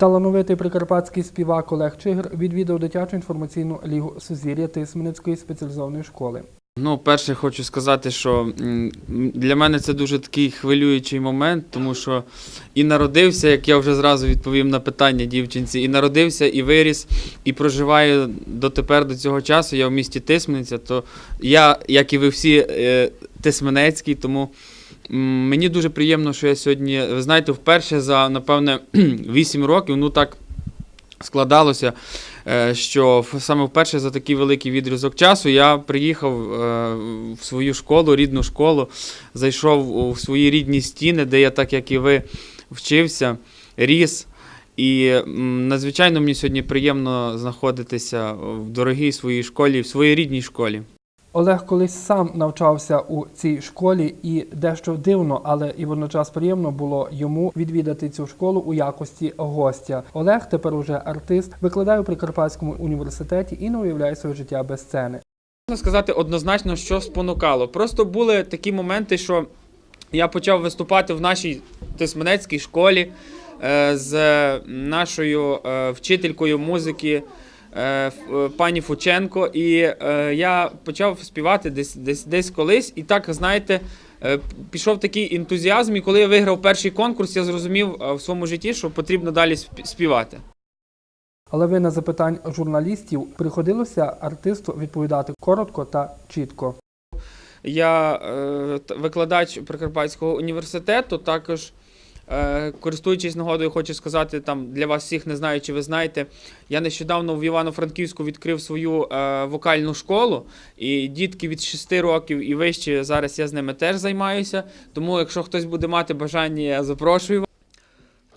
Талановитий прикарпатський співак Олег Чигир відвідав дитячу інформаційну лігу Сузір'я Тисменецької спеціалізованої школи. Ну, перше, хочу сказати, що для мене це дуже такий хвилюючий момент, тому що і народився, як я вже зразу відповім на питання дівчинці, і народився, і виріс, і проживаю дотепер до цього часу. Я в місті Тисмениця, то я, як і ви всі, е, Тисменецький, тому мені дуже приємно, що я сьогодні, ви знаєте, вперше за, напевне, 8 років, ну так складалося, е, що саме вперше за такий великий відрізок часу я приїхав е, в свою школу, рідну школу, зайшов у свої рідні стіни, де я, так як і ви, вчився, ріс. І надзвичайно мені сьогодні приємно знаходитися в дорогій своїй школі, в своїй рідній школі. Олег колись сам навчався у цій школі, і дещо дивно, але і водночас приємно було йому відвідати цю школу у якості гостя. Олег тепер уже артист, викладає у Прикарпатському університеті і не уявляє своє життя без сцени. Можна сказати однозначно, що спонукало. Просто були такі моменти, що я почав виступати в нашій Тисменецькій школі е, з нашою е, вчителькою музики пані Фученко. І е, я почав співати десь, десь, десь колись. І так, знаєте, е, пішов такий ентузіазм. І коли я виграв перший конкурс, я зрозумів е, в своєму житті, що потрібно далі співати. Але ви на запитань журналістів приходилося артисту відповідати коротко та чітко. Я е, викладач Прикарпатського університету. Також, е, користуючись нагодою, хочу сказати там для вас всіх, не знаю, чи ви знаєте. Я нещодавно в Івано-Франківську відкрив свою е, вокальну школу, і дітки від 6 років і вище зараз я з ними теж займаюся. Тому, якщо хтось буде мати бажання, я запрошую. вас.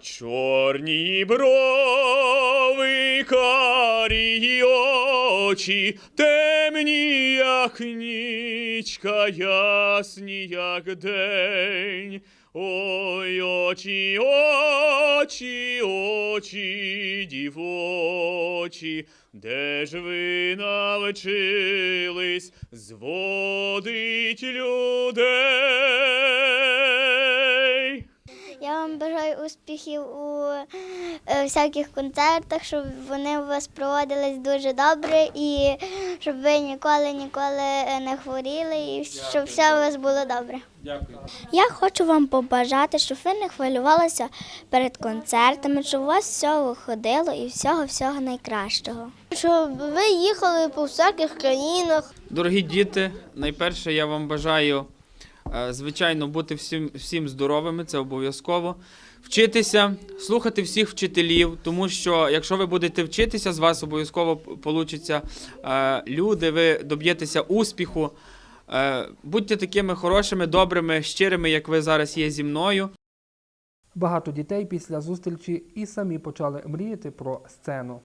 Чорні брови, карі очі, темні, як нічка, ясні, як день. Ой, очі, очі, очі, дівочі, де ж ви навчились зводить людей? Бажаю успіхів у е, всяких концертах, щоб вони у вас проводились дуже добре і щоб ви ніколи ніколи е, не хворіли і щоб все у вас було добре. Дякую. Я хочу вам побажати, щоб ви не хвилювалися перед концертами, щоб у вас все виходило і всього всього найкращого. Щоб ви їхали по всяких країнах. Дорогі діти, найперше я вам бажаю, звичайно, бути всім, всім здоровими, це обов'язково. Вчитися, слухати всіх вчителів, тому що якщо ви будете вчитися, з вас обов'язково получаться е, люди, ви доб'єтеся успіху. Е, Будьте такими хорошими, добрими, щирими, як ви зараз є зі мною. Багато дітей після зустрічі і самі почали мріяти про сцену.